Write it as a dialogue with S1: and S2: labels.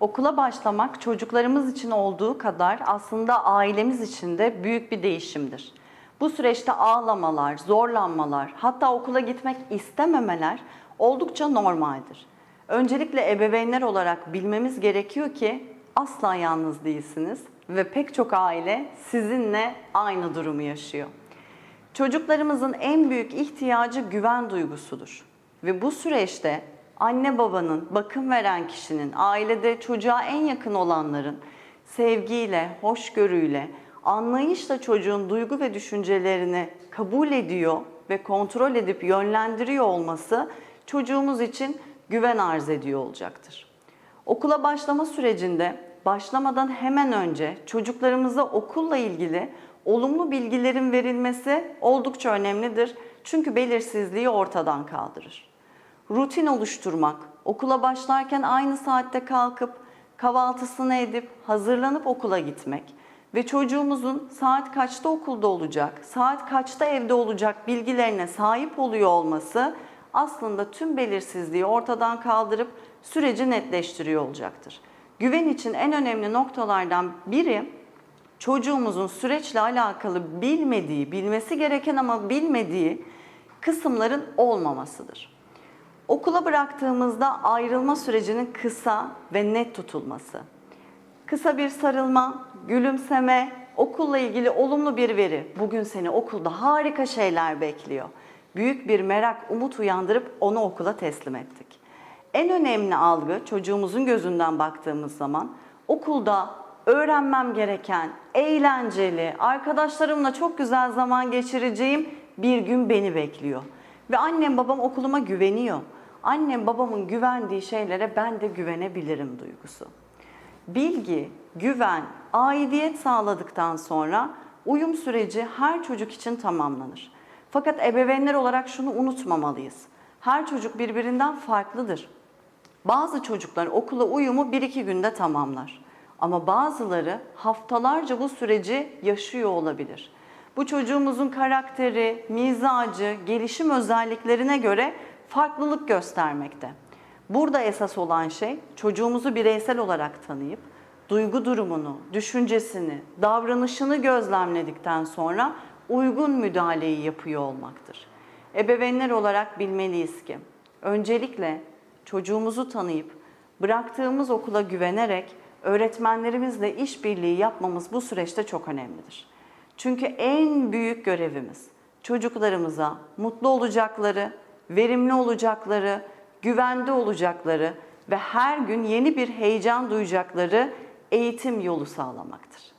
S1: Okula başlamak çocuklarımız için olduğu kadar aslında ailemiz için de büyük bir değişimdir. Bu süreçte ağlamalar, zorlanmalar, hatta okula gitmek istememeler oldukça normaldir. Öncelikle ebeveynler olarak bilmemiz gerekiyor ki asla yalnız değilsiniz ve pek çok aile sizinle aynı durumu yaşıyor. Çocuklarımızın en büyük ihtiyacı güven duygusudur. Ve bu süreçte anne babanın, bakım veren kişinin, ailede çocuğa en yakın olanların sevgiyle, hoşgörüyle, anlayışla çocuğun duygu ve düşüncelerini kabul ediyor ve kontrol edip yönlendiriyor olması çocuğumuz için güven arz ediyor olacaktır. Okula başlama sürecinde başlamadan hemen önce çocuklarımıza okulla ilgili olumlu bilgilerin verilmesi oldukça önemlidir. Çünkü belirsizliği ortadan kaldırır. Rutin oluşturmak, okula başlarken aynı saatte kalkıp kahvaltısını edip hazırlanıp okula gitmek ve çocuğumuzun saat kaçta okulda olacak, saat kaçta evde olacak bilgilerine sahip oluyor olması aslında tüm belirsizliği ortadan kaldırıp süreci netleştiriyor olacaktır. Güven için en önemli noktalardan biri çocuğumuzun süreçle alakalı bilmediği, bilmesi gereken ama bilmediği kısımların olmamasıdır. Okula bıraktığımızda ayrılma sürecinin kısa ve net tutulması. Kısa bir sarılma, gülümseme, okulla ilgili olumlu bir veri. Bugün seni okulda harika şeyler bekliyor. Büyük bir merak, umut uyandırıp onu okula teslim ettik. En önemli algı çocuğumuzun gözünden baktığımız zaman okulda öğrenmem gereken, eğlenceli, arkadaşlarımla çok güzel zaman geçireceğim bir gün beni bekliyor. Ve annem babam okuluma güveniyor. Annem babamın güvendiği şeylere ben de güvenebilirim duygusu. Bilgi, güven, aidiyet sağladıktan sonra uyum süreci her çocuk için tamamlanır. Fakat ebeveynler olarak şunu unutmamalıyız. Her çocuk birbirinden farklıdır. Bazı çocuklar okula uyumu 1-2 günde tamamlar. Ama bazıları haftalarca bu süreci yaşıyor olabilir. Bu çocuğumuzun karakteri, mizacı, gelişim özelliklerine göre farklılık göstermekte. Burada esas olan şey çocuğumuzu bireysel olarak tanıyıp duygu durumunu, düşüncesini, davranışını gözlemledikten sonra uygun müdahaleyi yapıyor olmaktır. Ebeveynler olarak bilmeliyiz ki öncelikle çocuğumuzu tanıyıp bıraktığımız okula güvenerek öğretmenlerimizle işbirliği yapmamız bu süreçte çok önemlidir. Çünkü en büyük görevimiz çocuklarımıza mutlu olacakları, verimli olacakları, güvende olacakları ve her gün yeni bir heyecan duyacakları eğitim yolu sağlamaktır.